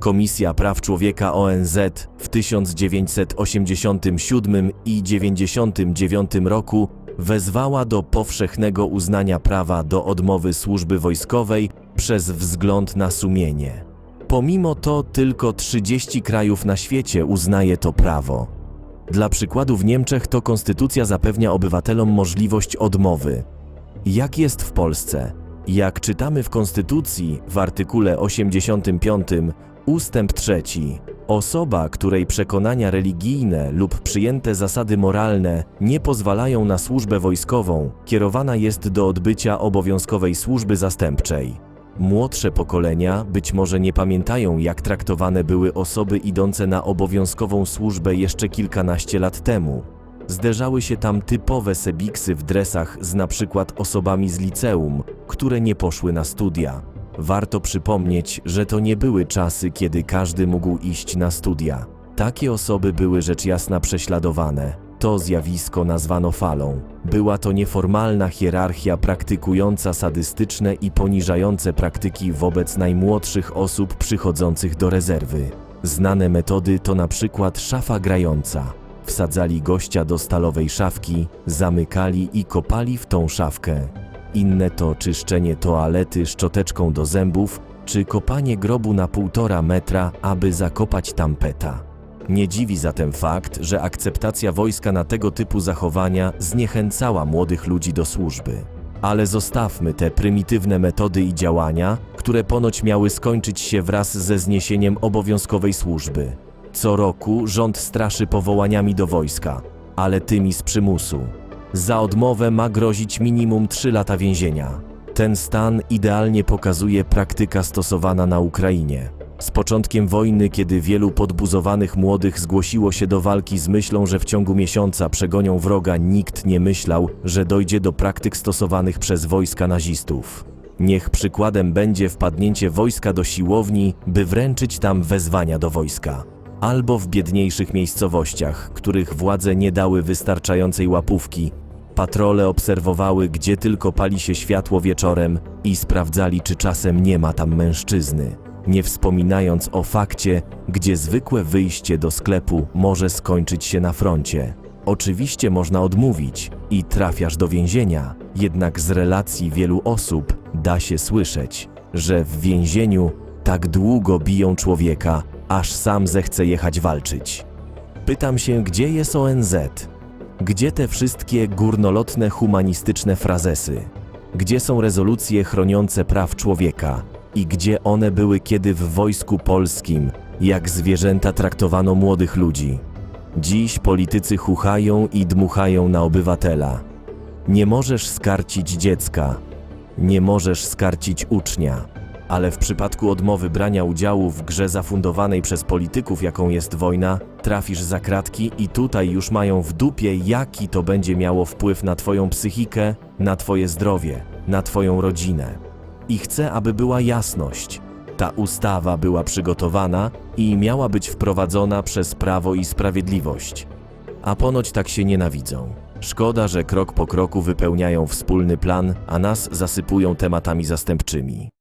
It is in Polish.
Komisja Praw Człowieka ONZ w 1987 i 1999 roku wezwała do powszechnego uznania prawa do odmowy służby wojskowej przez wzgląd na sumienie. Pomimo to tylko 30 krajów na świecie uznaje to prawo. Dla przykładu w Niemczech to konstytucja zapewnia obywatelom możliwość odmowy. Jak jest w Polsce? Jak czytamy w Konstytucji w artykule 85 ustęp 3, osoba, której przekonania religijne lub przyjęte zasady moralne nie pozwalają na służbę wojskową, kierowana jest do odbycia obowiązkowej służby zastępczej. Młodsze pokolenia być może nie pamiętają, jak traktowane były osoby idące na obowiązkową służbę jeszcze kilkanaście lat temu. Zderzały się tam typowe sebiksy w dresach z na przykład osobami z liceum, które nie poszły na studia. Warto przypomnieć, że to nie były czasy, kiedy każdy mógł iść na studia. Takie osoby były rzecz jasna prześladowane. To zjawisko nazwano falą. Była to nieformalna hierarchia praktykująca sadystyczne i poniżające praktyki wobec najmłodszych osób przychodzących do rezerwy. Znane metody to na przykład szafa grająca. Wsadzali gościa do stalowej szafki, zamykali i kopali w tą szafkę. Inne to czyszczenie toalety szczoteczką do zębów, czy kopanie grobu na półtora metra, aby zakopać tam peta. Nie dziwi zatem fakt, że akceptacja wojska na tego typu zachowania zniechęcała młodych ludzi do służby. Ale zostawmy te prymitywne metody i działania, które ponoć miały skończyć się wraz ze zniesieniem obowiązkowej służby. Co roku rząd straszy powołaniami do wojska, ale tymi z przymusu. Za odmowę ma grozić minimum 3 lata więzienia. Ten stan idealnie pokazuje praktyka stosowana na Ukrainie. Z początkiem wojny, kiedy wielu podbuzowanych młodych zgłosiło się do walki z myślą, że w ciągu miesiąca przegonią wroga, nikt nie myślał, że dojdzie do praktyk stosowanych przez wojska nazistów. Niech przykładem będzie wpadnięcie wojska do siłowni, by wręczyć tam wezwania do wojska. Albo w biedniejszych miejscowościach, których władze nie dały wystarczającej łapówki, Patrole obserwowały, gdzie tylko pali się światło wieczorem i sprawdzali, czy czasem nie ma tam mężczyzny, nie wspominając o fakcie, gdzie zwykłe wyjście do sklepu może skończyć się na froncie. Oczywiście można odmówić i trafiasz do więzienia, jednak z relacji wielu osób da się słyszeć, że w więzieniu tak długo biją człowieka, aż sam zechce jechać walczyć. Pytam się, gdzie jest ONZ? Gdzie te wszystkie górnolotne humanistyczne frazesy? Gdzie są rezolucje chroniące praw człowieka? I gdzie one były, kiedy w wojsku polskim, jak zwierzęta traktowano młodych ludzi? Dziś politycy chuchają i dmuchają na obywatela. Nie możesz skarcić dziecka, nie możesz skarcić ucznia. Ale w przypadku odmowy brania udziału w grze zafundowanej przez polityków, jaką jest wojna, trafisz za kratki i tutaj już mają w dupie, jaki to będzie miało wpływ na Twoją psychikę, na Twoje zdrowie, na Twoją rodzinę. I chcę, aby była jasność. Ta ustawa była przygotowana i miała być wprowadzona przez Prawo i Sprawiedliwość. A ponoć tak się nienawidzą. Szkoda, że krok po kroku wypełniają wspólny plan, a nas zasypują tematami zastępczymi.